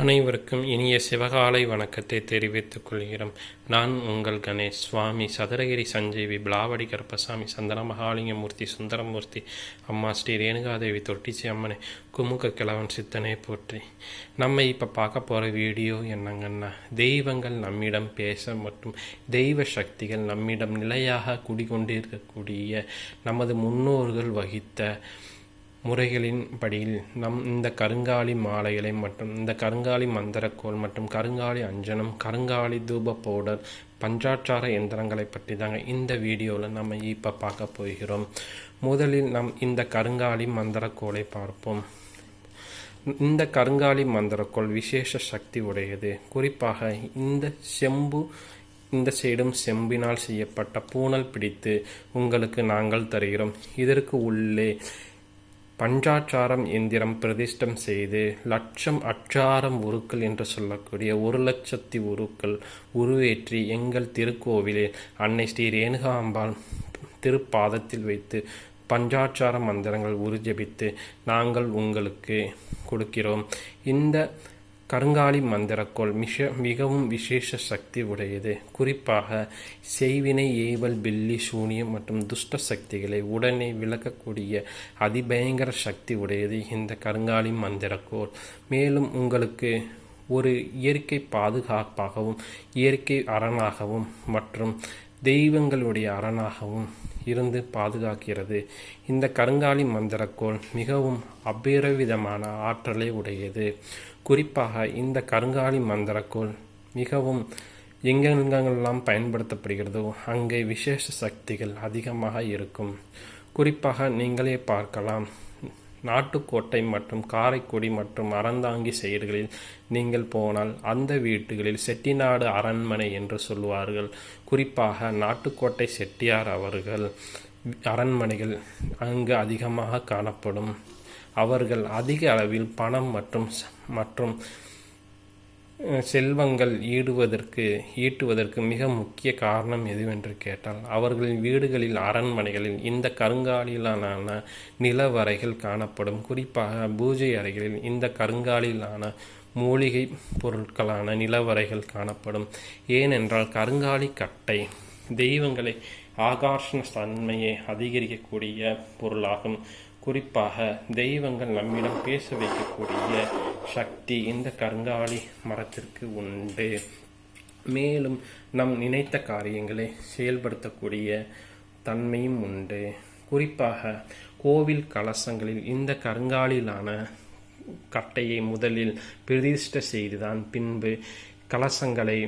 அனைவருக்கும் இனிய சிவகாலை வணக்கத்தை தெரிவித்துக் கொள்கிறோம். நான் உங்கள் கணேஷ். சுவாமி சதுரகிரி சஞ்சீவி பிளாவடி கருப்பசாமி சந்தன மகாலிங்கமூர்த்தி சுந்தரமூர்த்தி அம்மா ஸ்ரீ ரேணுகாதேவி தொட்டிச்சி அம்மனை குமுக கிழவன் சித்தனை போற்றி. நம்ம இப்போ பார்க்க போகிற வீடியோ என்னங்கன்னா தெய்வங்கள் நம்மிடம் பேச மற்றும் தெய்வ சக்திகள் நம்மிடம் நிலையாக குடிகொண்டிருக்கக்கூடிய நமது முன்னோர்கள் வகித்த முறைகளின் படியில் நம் இந்த கருங்காலி மாலைகளை மற்றும் இந்த கருங்காலி மந்திரக்கோள் மற்றும் கருங்காலி அஞ்சனம் கருங்காலி தூப பவுடர் பஞ்சாட்சார எந்திரங்களை பற்றி தாங்க இந்த வீடியோவில் நம்ம இப்போ பார்க்க போகிறோம். முதலில் நம் இந்த கருங்காலி மந்திரக்கோளை பார்ப்போம். இந்த கருங்காலி மந்திரக்கோள் விசேஷ சக்தி உடையது. குறிப்பாக இந்த செம்பு இந்த சைடும் செம்பினால் செய்யப்பட்ட பூனல் பிடித்து உங்களுக்கு நாங்கள் தருகிறோம். இதற்கு உள்ளே பஞ்சாச்சாரம் எந்திரம் பிரதிஷ்டம் செய்து லட்சம் அச்சாரம் உருக்கள் என்று சொல்லக்கூடிய ஒரு லட்சத்தி உருக்கள் உருவேற்றி எங்கள் திருக்கோவிலில் அன்னை ஸ்ரீ ரேணுகாம்பாள் திருப்பாதத்தில் வைத்து பஞ்சாச்சார மந்திரங்கள் உருஜபித்து நாங்கள் உங்களுக்கு கொடுக்கிறோம். இந்த கருங்காலி மந்திரக்கோள் மிக மிகவும் விசேஷ சக்தி உடையது. குறிப்பாக செய்வினை ஏவல் பில்லி சூனியம் மற்றும் துஷ்ட சக்திகளை உடனே விளக்கக்கூடிய அதிபயங்கர சக்தி உடையது இந்த கருங்காலி மந்திரக்கோள். மேலும் உங்களுக்கு ஒரு இயற்கை பாதுகாப்பாகவும் இயற்கை அரணாகவும் மற்றும் தெய்வங்களுடைய அரணாகவும் இருந்து பாதுகாக்கிறது. இந்த கருங்காலி மந்திரக்கோள் மிகவும் அபேரவிதமான ஆற்றலை உடையது. குறிப்பாக இந்த கருங்காலி மந்திரக்கோள் மிகவும் எங்கெங்கெல்லாம் பயன்படுத்தப்படுகிறதோ அங்கே விசேஷ சக்திகள் அதிகமாக இருக்கும். குறிப்பாக நீங்களே பார்க்கலாம். நாட்டுக்கோட்டை மற்றும் காரைக்குடி மற்றும் அறந்தாங்கி சைடுகளில் நீங்கள் போனால் அந்த வீட்டுகளில் செட்டிநாடு அரண்மனை என்று சொல்வார்கள் குறிப்பாக நாட்டுக்கோட்டை செட்டியார் அவர்கள் அரண்மனைகள் அங்கு அதிகமாக காணப்படும். அவர்கள் அதிக அளவில் பணம் மற்றும் மற்றும் செல்வங்கள் ஈடுவதற்கு ஈட்டுவதற்கு மிக முக்கிய காரணம் எதுவென்று கேட்டால் அவர்களின் வீடுகளில் அரண்மனைகளில் இந்த கருங்காலிலான நிலவறைகள் காணப்படும். குறிப்பாக பூஜை அறைகளில் இந்த கருங்காலிலான மூலிகை பொருட்களான நிலவறைகள் காணப்படும். ஏனென்றால் கருங்காலி கட்டை தெய்வங்களை ஆகாஷன தன்மையை அதிகரிக்கக்கூடிய பொருளாகும். குறிப்பாக தெய்வங்கள் நம்மிடம் பேச வைக்கக்கூடிய சக்தி இந்த கருங்காலி மரத்திற்கு உண்டு. மேலும் நம் நினைத்த காரியங்களை செயல்படுத்தக்கூடிய தன்மையும் உண்டு. குறிப்பாக கோவில் கலசங்களில் இந்த கருங்காலிலான கட்டையை முதலில் பிரதிஷ்ட செய்துதான் பின்பு கலசங்களை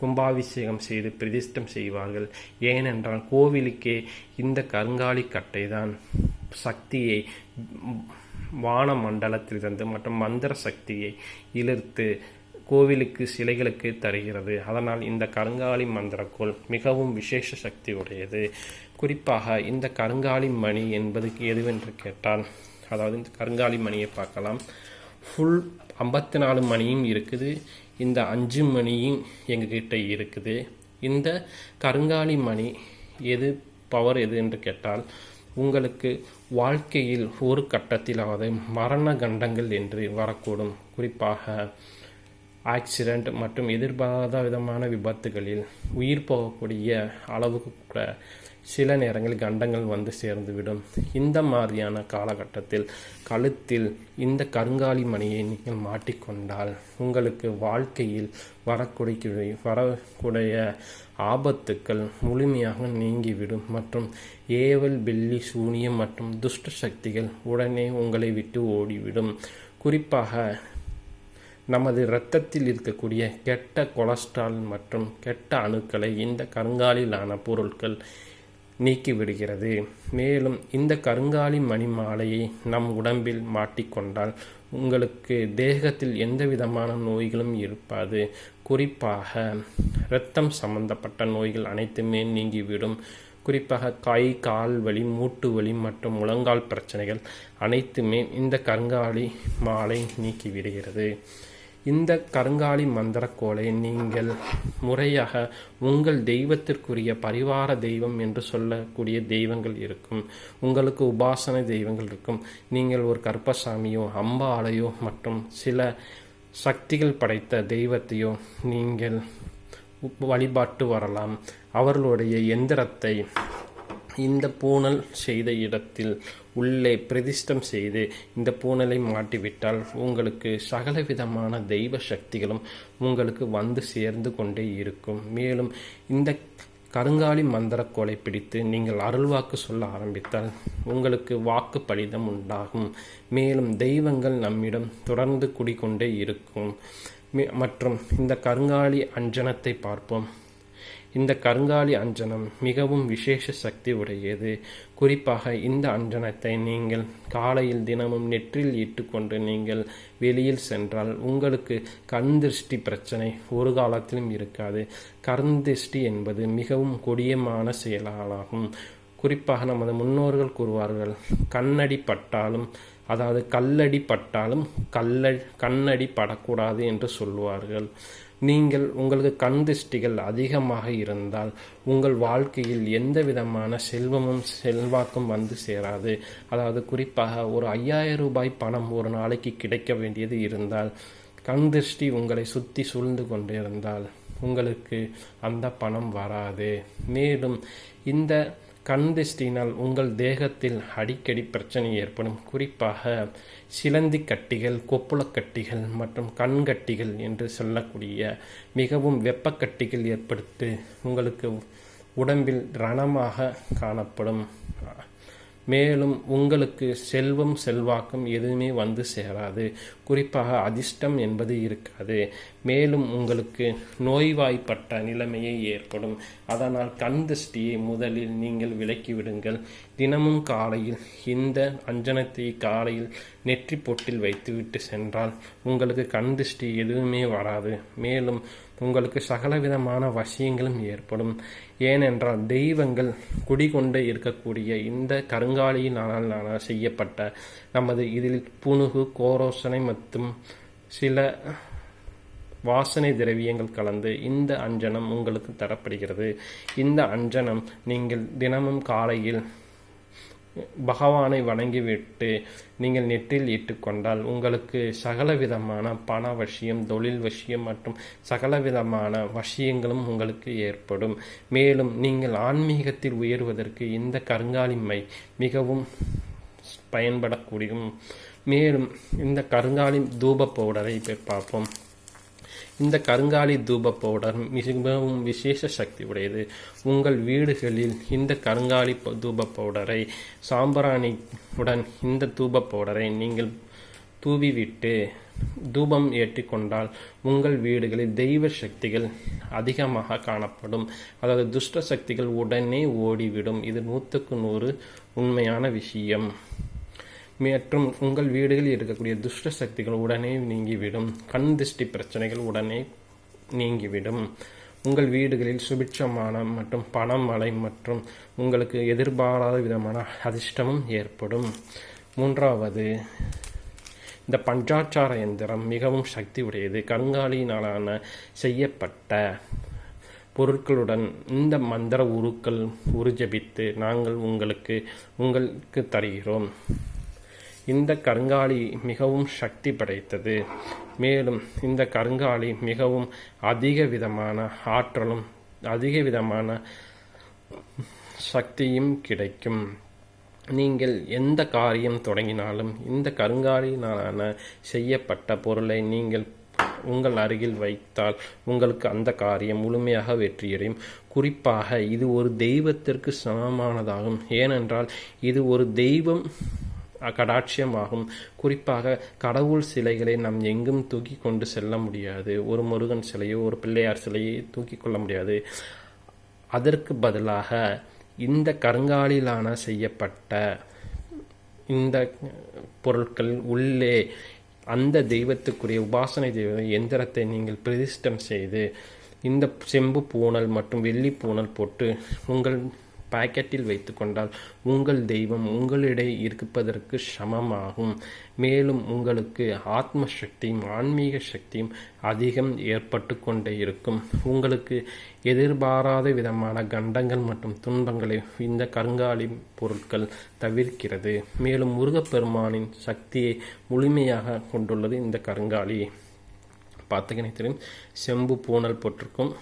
கும்பாபிஷேகம் செய்து பிரதிஷ்டம் செய்வார்கள். ஏனென்றால் கோவிலுக்கே இந்த கருங்காலி கட்டை தான் சக்தியை வான மண்டலத்திலிருந்து மற்றும் மந்திர சக்தியை இழுத்து கோவிலுக்கு சிலைகளுக்கு தருகிறது. அதனால் இந்த கருங்காலி மந்திரக்கோள் மிகவும் விசேஷ சக்தி உடையது குறிப்பாக இந்த கருங்காலி மணி என்பது எதுவென்று கேட்டால் அதாவது இந்த கருங்காலி மணியை பார்க்கலாம். ஃபுல் ஐம்பத்தி நாலு மணியும் இருக்குது. இந்த அஞ்சு மணியும் எங்ககிட்ட இருக்குது. இந்த கருங்காலி மணி எது பவர் எது என்று கேட்டால் உங்களுக்கு வாழ்க்கையில் ஒரு கட்டத்திலாவது மரண கண்டங்கள் என்று வரக்கூடும். குறிப்பாக ஆக்சிடெண்ட் மற்றும் எதிர்பாராத விதமான விபத்துகளில் உயிர் போகக்கூடிய அளவுக்கு கூட சில நேரங்களில் கண்டங்கள் வந்து சேர்ந்துவிடும். இந்த மாதிரியான காலகட்டத்தில் கழுத்தில் இந்த கருங்காலி மணியை நீங்கள் மாட்டிக்கொண்டால் உங்களுக்கு வாழ்க்கையில் வரக்கூடிய வரக்கூடிய ஆபத்துக்கள் முழுமையாக நீங்கிவிடும் மற்றும் ஏவல் பில்லி சூனியம் மற்றும் துஷ்ட சக்திகள் உடனே உங்களை விட்டு ஓடிவிடும். குறிப்பாக நமது இரத்தத்தில் இருக்கக்கூடிய கெட்ட கொலஸ்ட்ரால் மற்றும் கெட்ட அணுக்களை இந்த கருங்காலிலான பொருட்கள் நீக்கிவிடுகிறது. மேலும் இந்த கருங்காலி மணி மாலையை நம் உடம்பில் மாட்டிக்கொண்டால் உங்களுக்கு தேகத்தில் எந்த விதமான நோய்களும் இருப்பாது. குறிப்பாக இரத்தம் சம்பந்தப்பட்ட நோய்கள் அனைத்துமே நீங்கிவிடும். குறிப்பாக கை கால் வலி மூட்டு வலி மற்றும் முழங்கால் பிரச்சனைகள் அனைத்துமே இந்த கருங்காலி மாலை நீக்கிவிடுகிறது. இந்த கருங்காலி மந்திரக்கோளை நீங்கள் முறையாக உங்கள் தெய்வத்திற்குரிய பரிவார தெய்வம் என்று சொல்லக்கூடிய தெய்வங்கள் இருக்கும். உங்களுக்கு உபாசன தெய்வங்கள் இருக்கும். நீங்கள் ஒரு கருப்பசாமியோ அம்பாலையோ மற்றும் சில சக்திகள் படைத்த தெய்வத்தையோ நீங்கள் வழிபாட்டு வரலாம். அவர்களுடைய எந்திரத்தை இந்த பூனல் செய்த இடத்தில் உள்ளே பிரதிஷ்டம் செய்து இந்த பூனலை மாட்டிவிட்டால் உங்களுக்கு சகல விதமான தெய்வ சக்திகளும் உங்களுக்கு வந்து சேர்ந்து கொண்டே இருக்கும். மேலும் இந்த கருங்காலி மந்திர கோலை பிடித்து நீங்கள் அருள்வாக்கு சொல்ல ஆரம்பித்தால் உங்களுக்கு வாக்கு பலிதம் உண்டாகும். மேலும் தெய்வங்கள் நம்மிடம் தொடர்ந்து குடிக்கொண்டே இருக்கும். மற்றும் இந்த கருங்காலி அஞ்சனத்தை பார்ப்போம். இந்த கருங்காலி அஞ்சனம் மிகவும் விசேஷ சக்தி உடையது. குறிப்பாக இந்த அஞ்சனத்தை நீங்கள் காலையில் தினமும் நெற்றில் இட்டுக்கொண்டு நீங்கள் வெளியில் சென்றால் உங்களுக்கு கண் திருஷ்டி பிரச்சனை ஒரு காலத்திலும் இருக்காது. கண் திருஷ்டி என்பது மிகவும் கொடியமான செயலாளாகும் குறிப்பாக நமது முன்னோர்கள் கூறுவார்கள் கண்ணடி பட்டாலும் அதாவது கல்லடி பட்டாலும் கல்ல கண்ணடி படக்கூடாது என்று சொல்லுவார்கள். நீங்கள் உங்களுக்கு கண் திருஷ்டிகள் அதிகமாக இருந்தால் உங்கள் வாழ்க்கையில் எந்த விதமான செல்வமும் செல்வாக்கும் வந்து சேராது. அதாவது குறிப்பாக ஒரு ஐயாயிரம் ரூபாய் பணம் ஒரு நாளைக்கு கிடைக்க வேண்டியது இருந்தால் கண் திருஷ்டி உங்களை சுற்றி சூழ்ந்து கொண்டிருந்தால் உங்களுக்கு அந்த பணம் வராது. மேலும் இந்த கண் திஷ்டினால் உங்கள் தேகத்தில் அடிக்கடி பிரச்சனை ஏற்படும். குறிப்பாக சிலந்தி கட்டிகள் கொப்புளக்கட்டிகள் மற்றும் கண்கட்டிகள் என்று சொல்லக்கூடிய மிகவும் வெப்பக்கட்டிகள் ஏற்படுத்தி உங்களுக்கு உடம்பில் ரணமாக காணப்படும். மேலும் உங்களுக்கு செல்வம் செல்வாக்கம் எதுவுமே வந்து சேராது. குறிப்பாக அதிர்ஷ்டம் என்பது இருக்காது. மேலும் உங்களுக்கு நோய்வாய்ப்பட்ட நிலைமையே ஏற்படும். அதனால் கண் திருஷ்டியை முதலில் நீங்கள் விலக்கி விடுங்கள். தினமும் காலையில் இந்த அஞ்சனத்தை காலையில் நெற்றி பொட்டில் வைத்துவிட்டு சென்றால் உங்களுக்கு கண் திருஷ்டி எதுவுமே வராது. மேலும் உங்களுக்கு சகலவிதமான வசியங்களும் ஏற்படும். ஏனென்றால் தெய்வங்கள் குடிகொண்டு இருக்கக்கூடிய இந்த கருங்காலியினால் செய்யப்பட்ட நமது இதில் புனுகு கோரோசனை மற்றும் சில வாசனை திரவியங்கள் கலந்து இந்த அஞ்சனம் உங்களுக்கு தரப்படுகிறது. இந்த அஞ்சனம் நீங்கள் தினமும் காலையில் பகவானை வணங்கிவிட்டு நீங்கள் நெற்றில் இட்டுக்கொண்டால் உங்களுக்கு சகல விதமான பண வசியம் தொழில் வசியம் மற்றும் சகல விதமான வசியங்களும் உங்களுக்கு ஏற்படும். மேலும் நீங்கள் ஆன்மீகத்தில் உயர்வதற்கு இந்த கருங்காலின்மை மிகவும் பயன்படக்கூடியும் மேலும் இந்த கருங்காலின் தூப பவுடரை இப்போ பார்ப்போம். இந்த கருங்காலி தூப பவுடர் மிகவும் விசேஷ சக்தி உடையது. உங்கள் வீடுகளில் இந்த கருங்காலி தூப பவுடரை சாம்பிராணியுடன் இந்த தூப பவுடரை நீங்கள் தூவிவிட்டு தூபம் ஏற்றிக்கொண்டால் உங்கள் வீடுகளில் தெய்வ சக்திகள் அதிகமாக காணப்படும். அதாவது துஷ்ட சக்திகள் உடனே ஓடிவிடும். இது நூற்றுக்கு நூறு உண்மையான விஷயம். மற்றும் உங்கள் வீடுகளில் இருக்கக்கூடிய துஷ்ட சக்திகள் உடனே நீங்கிவிடும். கண் திருஷ்டி பிரச்சனைகள் உடனே நீங்கிவிடும். உங்கள் வீடுகளில் சுபிட்சமான மற்றும் பணமழை மற்றும் உங்களுக்கு எதிர்பாராத விதமான அதிர்ஷ்டமும் ஏற்படும். மூன்றாவது இந்த பஞ்சாச்சார எந்திரம் மிகவும் சக்தி உடையது கருங்காலியினாலான செய்யப்பட்ட பொருட்களுடன் இந்த மந்திர உருக்கள் உருஜபித்து நாங்கள் உங்களுக்கு உங்களுக்கு தருகிறோம். இந்த கருங்காலி மிகவும் சக்தி படைத்தது. மேலும் இந்த கருங்காலி மிகவும் அதிக விதமான ஆற்றலும் அதிக விதமான சக்தியும் கிடைக்கும். நீங்கள் எந்த காரியம் தொடங்கினாலும் இந்த கருங்காலினாலான செய்யப்பட்ட பொருளை நீங்கள் உங்கள் அருகில் வைத்தால் உங்களுக்கு அந்த காரியம் முழுமையாக வெற்றியடையும். குறிப்பாக இது ஒரு தெய்வத்திற்கு சமமானதாகும். ஏனென்றால் இது ஒரு தெய்வம் கடாட்சியமாகும். குறிப்பாக கடவுள் சிலைகளை நாம் எங்கும் தூக்கி கொண்டு செல்ல முடியாது. ஒரு முருகன் சிலையோ ஒரு பிள்ளையார் சிலையை தூக்கி கொள்ள முடியாது. அதற்கு பதிலாக இந்த கருங்காலிலான செய்யப்பட்ட இந்த பொருட்கள் உள்ளே அந்த தெய்வத்துக்குரிய உபாசனை தெய்வ எந்திரத்தை நீங்கள் பிரதிஷ்டம் செய்து இந்த செம்பு பூணல் மற்றும் வெள்ளி பூணல் போட்டு உங்கள் பாக்கெட்டில் வைத்துக்கொண்டால் உங்கள் தெய்வம் உங்களிடை இருப்பதற்கு சமமாகும். மேலும் உங்களுக்கு ஆத்ம சக்தியும் ஆன்மீக சக்தியும் அதிகம் ஏற்பட்டு கொண்டே இருக்கும். உங்களுக்கு எதிர்பாராத விதமான கண்டங்கள் மற்றும் துன்பங்களை இந்த கருங்காலி பொருட்கள் தவிர்க்கிறது. மேலும் முருகப்பெருமானின் சக்தியை முழுமையாக கொண்டுள்ளது இந்த கருங்காலி. பார்த்துக்கினே தெரியும்? செம்பு பூனல் போட்டிருக்கும்.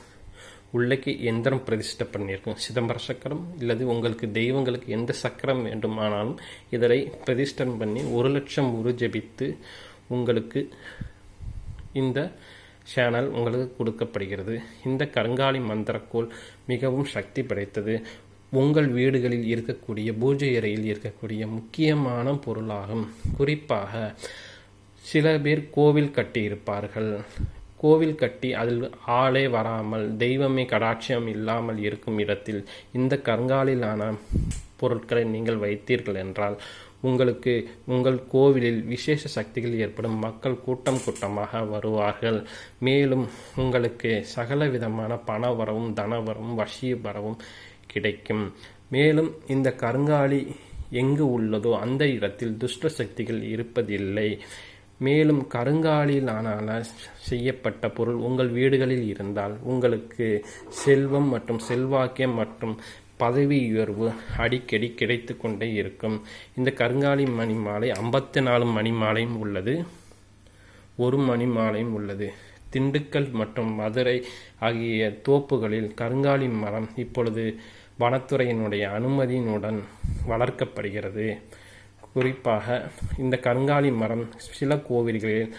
உள்ளக்கு எந்திரம் பிரதிஷ்டை பண்ணியிருக்கும். சிதம்பர சக்கரம் இல்லது உங்களுக்கு தெய்வங்களுக்கு எந்த சக்கரம் வேண்டுமானாலும் இதனை பிரதிஷ்டம் பண்ணி ஒரு லட்சம் உரு ஜபித்து உங்களுக்கு இந்த சேனல் உங்களுக்கு கொடுக்கப்படுகிறது. இந்த கருங்காலி மந்திரக்கோள் மிகவும் சக்தி படைத்தது. உங்கள் வீடுகளில் இருக்கக்கூடிய பூஜை அறையில் இருக்கக்கூடிய முக்கியமான பொருளாகும். குறிப்பாக சில பேர் கோவில் கட்டியிருப்பார்கள். கோவில் கட்டி அதில் ஆளே வராமல் தெய்வமே கடாட்சியம் இல்லாமல் இருக்கும் இடத்தில் இந்த கருங்காலிலான பொருட்களை நீங்கள் வைத்தீர்கள் என்றால் உங்களுக்கு உங்கள் கோவிலில் விசேஷ சக்திகள் ஏற்படும் மக்கள் கூட்டம் கூட்டமாக வருவார்கள். மேலும் உங்களுக்கு சகல விதமான பண வரவும் தன வரவும் வசிய வரவும் கிடைக்கும். மேலும் இந்த கருங்காலி எங்கு உள்ளதோ அந்த இடத்தில் துஷ்ட சக்திகள் இருப்பதில்லை. மேலும் கருங்காலில் ஆனால் செய்யப்பட்ட பொருள் உங்கள் வீடுகளில் இருந்தால் உங்களுக்கு செல்வம் மற்றும் செல்வாக்கியம் மற்றும் பதவி உயர்வு அடிக்கடி கிடைத்து கொண்டே இருக்கும். இந்த கருங்காலி மணி மாலை ஐம்பத்தி நாலு மணி மாலையும் உள்ளது. ஒரு மணி மாலையும் உள்ளது. திண்டுக்கல் மற்றும் மதுரை ஆகிய தோப்புகளில் கருங்காலி மரம் இப்பொழுது வனத்துறையினுடைய அனுமதியினுடன் வளர்க்கப்படுகிறது. குறிப்பாக இந்த கருங்காலி மரம் சில கோவில்களில்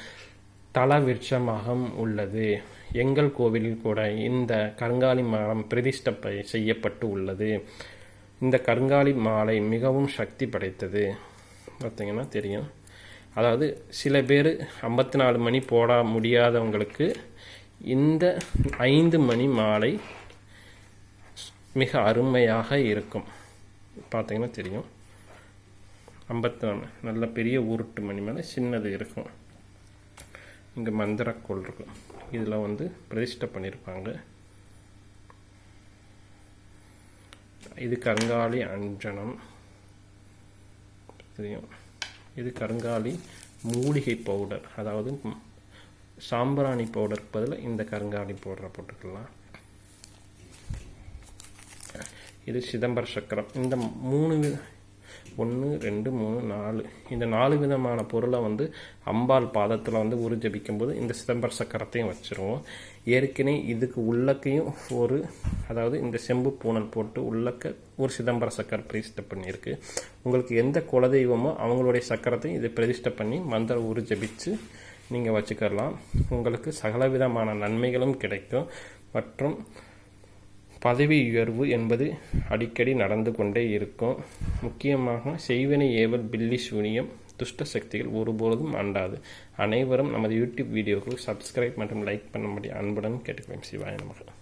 தல விருட்சமாக உள்ளது. எங்கள் கோவிலில் கூட இந்த கருங்காலி மரம் பிரதிஷ்டப்பை செய்யப்பட்டு உள்ளது. இந்த கருங்காலி மாலை மிகவும் சக்தி படைத்தது. பார்த்தீங்கன்னா தெரியும். அதாவது சில பேர் ஐம்பத்தி நாலு மணி போட முடியாதவங்களுக்கு இந்த ஐந்து மணி மாலை மிக அருமையாக இருக்கும். பார்த்தீங்கன்னா தெரியும். ஐம்பத்தொன்று நல்ல பெரிய ஊருட்டு மணி மேலே சின்னது இருக்கும். இங்கே மந்திரக்கோள் இருக்கும். இதில் வந்து பிரதிஷ்டை பண்ணியிருப்பாங்க இது கருங்காலி அஞ்சனம். தெரியும். இது கருங்காலி மூலிகை பவுடர். அதாவது சாம்பிராணி பவுடருக்கு பதில் இந்த கருங்காலி பவுடரை போட்டுக்கலாம். இது சிதம்பர சக்கரம். இந்த மூணு ஒன்று ரெண்டு மூணு நாலு. இந்த நாலு விதமான பொருளை வந்து அம்பாள் பாதத்தில் வந்து உறிஞ்சபிக்கும் போது இந்த சிதம்பர சக்கரத்தையும் வச்சுருவோம். ஏற்கனவே இதுக்கு உள்ளக்கையும் ஒரு அதாவது இந்த செம்பு பூனல் போட்டு உள்ளக்க ஒரு சிதம்பர சக்கர பிரதிஷ்டை பண்ணியிருக்கு. உங்களுக்கு எந்த குலதெய்வமோ அவங்களுடைய சக்கரத்தையும் இதை பிரதிஷ்டை பண்ணி மந்திர உறிஞ்சபிச்சு ஜபித்து நீங்கள் வச்சுக்கலாம் உங்களுக்கு சகலவிதமான நன்மைகளும் கிடைக்கும். மற்றும் பதவி உயர்வு என்பது அடிக்கடி நடந்து கொண்டே இருக்கும். முக்கியமாக செய்வினை ஏவல் பில்லி சூனியம் துஷ்ட சக்திகள் ஒருபோதும் அண்டாது. அனைவரும் நமது யூடியூப் வீடியோக்கள் சப்ஸ்கிரைப் மற்றும் லைக் பண்ணும்படி அன்புடன் கேட்டுக்கிறேன் சிவாய நமக்கு